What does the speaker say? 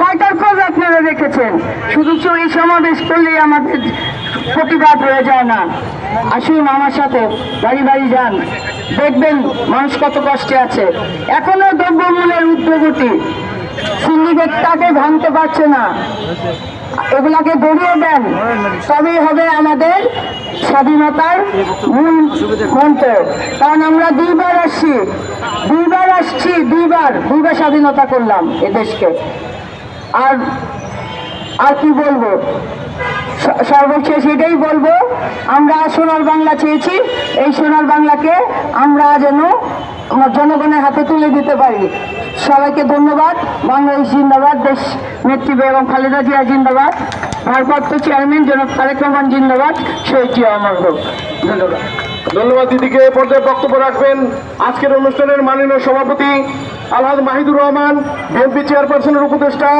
কয়টার খোঁজ আপনারা রেখেছেন শুধু এই সমাবেশ করলেই আমাদের প্রতিবাদ হয়ে যায় না। আসুন আমার সাথে, বাড়ি বাড়ি যান। দেখবেন মানুষ কত কষ্টে আছে। এখনও দ্রব্যমূল্যের উদ্যোগটি সিন্ডিকেটটাকে ভাঙতে পারছে না। এগুলাকে গড়িয়ে দেন। তবেই হবে আমাদের স্বাধীনতার মূল মন্ত্র। কারণ আমরা দুইবার আসছি। দুইবার আসছি, দুইবার। দুইবার স্বাধীনতা করলাম এ দেশকে আর আর কি বলব? সর্বশেষ এটাই বলব, আমরা সোনার বাংলা চেয়েছি, এই সোনার বাংলাকে আমরা যেন জনগণের হাতে তুলে দিতে পারি। সবাইকে ধন্যবাদ। বাংলাদেশ জিন্দাবাদ, দেশ নেত্রী বেগম খালেদা জিয়া জিন্দাবাদ। ভারপ্রাপ্ত চেয়ারম্যান জনাব তারেক রহমান জিন্দাবাদ। শহীদ জিয়া ধন্যবাদ। ধন্যবাদ দিদিকে। পর্যায়ে বক্তব্য রাখবেন আজকের অনুষ্ঠানের মাননীয় সভাপতি আলহাজ মাহিদুর রহমান বিএনপি চেয়ারপারসনের উপদেষ্টা।